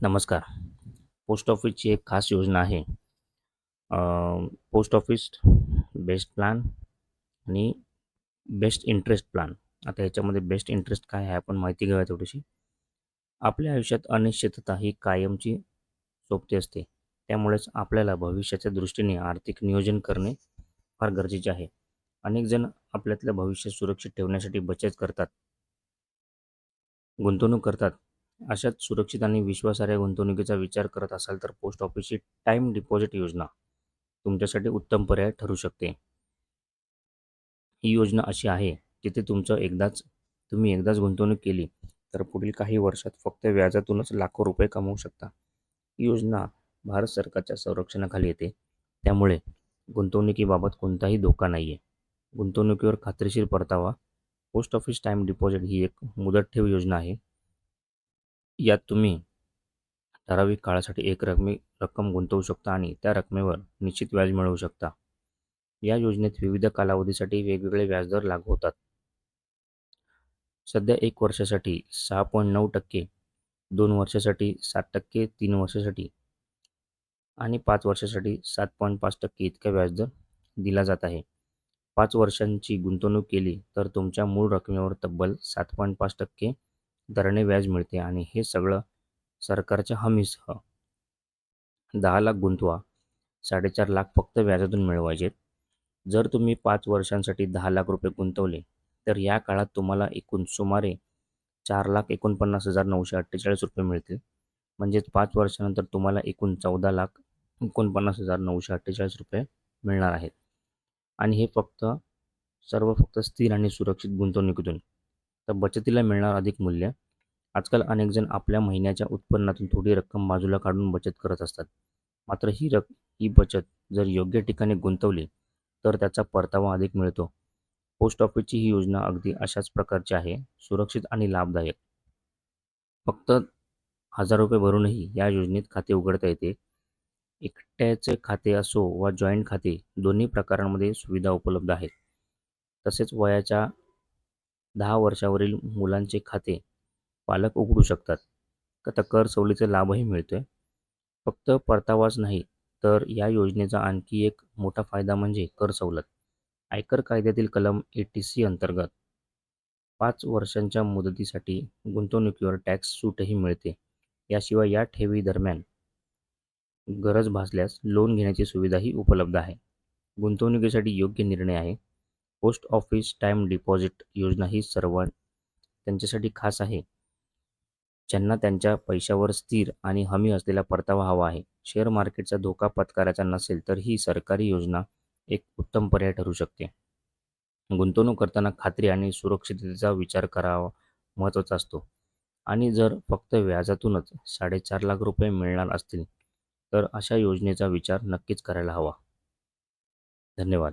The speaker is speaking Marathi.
नमस्कार. पोस्ट ऑफिसची एक खास योजना आहे. पोस्ट ऑफिस बेस्ट प्लॅन आणि बेस्ट इंटरेस्ट प्लॅन. आता ह्याच्यामध्ये बेस्ट इंटरेस्ट काय आहे आपण माहिती घेऊया थोडीशी आपल्या आयुष्यात अनिश्चितता ही कायमची सोबती असते. त्यामुळेच आपल्याला भविष्याच्या दृष्टीने आर्थिक नियोजन करणे फार गरजेचे आहे. अनेक जण आपल्यातलं भविष्य सुरक्षित ठेवण्यासाठी बचत करतात. गुंतवणूक करतात. अशाच सुरक्षित आणि विश्वासार्ह गुंतवणुकीचा विचार करत असाल तर पोस्ट ऑफिसची टाईम डिपॉझिट योजना तुमच्यासाठी उत्तम पर्याय ठरू शकते. ही योजना अशी आहे जिथे तुमचं एकदाच तुम्ही एकदाच गुंतवणूक केली तर पुढील काही वर्षात फक्त व्याजातूनच लाखो रुपये कमवू शकता. ही योजना भारत सरकारच्या संरक्षणाखाली येते. त्यामुळे गुंतवणुकीबाबत कोणताही धोका नाही आहे गुंतवणुकीवर खात्रीशीर परतावा पोस्ट ऑफिस टाईम डिपॉझिट ही एक मुदत ठेव योजना आहे. यात तुम्ही ठराविक काळासाठी एक रकमी रक्कम गुंतवू शकता आणि त्या रकमेवर निश्चित व्याज मिळवू शकता. या योजनेत विविध कालावधीसाठी वेगवेगळे व्याजदर लागू होतात. सध्या एक वर्षासाठी सहा पॉईंट नऊ टक्के दोन वर्षासाठी सात टक्के तीन वर्षासाठी आणि पाच वर्षासाठी सात पॉईंट पाच टक्के इतका व्याजदर दिला जात आहे. पाच वर्षांची गुंतवणूक केली तर तुमच्या मूळ रकमेवर तब्बल सात पॉईंट पाच टक्के दराने व्याज मिळते आणि हे सगळं सरकारच्या हमीसह दहा लाख गुंतवा साडेचार लाख फक्त व्याजातून मिळवायचेत. जर तुम्ही पाच वर्षांसाठी दहा लाख रुपये गुंतवले तर या काळात तुम्हाला एकूण सुमारे चार लाख एकोणपन्नास हजार नऊशे अठ्ठेचाळीस रुपये मिळतील. म्हणजेच पाच वर्षानंतर तुम्हाला एकूण चौदा लाख एकोणपन्नास हजार नऊशे अठ्ठेचाळीस रुपये मिळणार आहेत. आणि हे फक्त सर्व फक्त स्थिर आणि सुरक्षित गुंतवणुकीतून तर बचतीला मिळणार अधिक मूल्य. आजकाल अनेक जण आपल्या महिन्याच्या उत्पन्नातून थोडी रक्कम बाजूला काढून बचत करत असतात. मात्र ही रक ही बचत जर योग्य ठिकाणी गुंतवली तर त्याचा परतावा अधिक मिळतो. पोस्ट ऑफिसची ही योजना अगदी अशाच प्रकारची आहे सुरक्षित आणि लाभदायक. फक्त हजार रुपये भरूनही या योजनेत खाते उघडता येते. एकट्याचे खाते असो वा जॉईंट खाते दोन्ही प्रकारांमध्ये सुविधा उपलब्ध आहेत. तसेच वयाच्या दहा वर्षावरील मुलांचे खाते पालक उघडू शकतात. आता कर सवलीचा लाभही मिळतो आहे फक्त परतावाच नाही तर या योजनेचा आणखी एक मोठा फायदा म्हणजे कर सवलत. आयकर कायद्यातील कलम ए टी सी अंतर्गत पाच वर्षांच्या मुदतीसाठी गुंतवणुकीवर टॅक्स सूटही मिळते. याशिवाय या ठेवी दरम्यान गरज भासल्यास लोन घेण्याची सुविधाही उपलब्ध आहे. गुंतवणुकीसाठी योग्य निर्णय आहे. पोस्ट ऑफिस टाईम डिपॉझिट योजना ही सर्व त्यांच्यासाठी खास आहे. ज्यांना त्यांच्या पैशावर स्थिर आणि हमी असलेला परतावा हवा आहे. शेअर मार्केटचा धोका पत्करायचा नसेल तर ही सरकारी योजना एक उत्तम पर्याय ठरू शकते. गुंतवणूक करताना खात्री आणि सुरक्षिततेचा विचार करावा महत्त्वाचा असतो. आणि जर फक्त व्याजातूनच साडेचार लाख रुपये मिळणार असतील तर अशा योजनेचा विचार नक्कीच करायला हवा. धन्यवाद.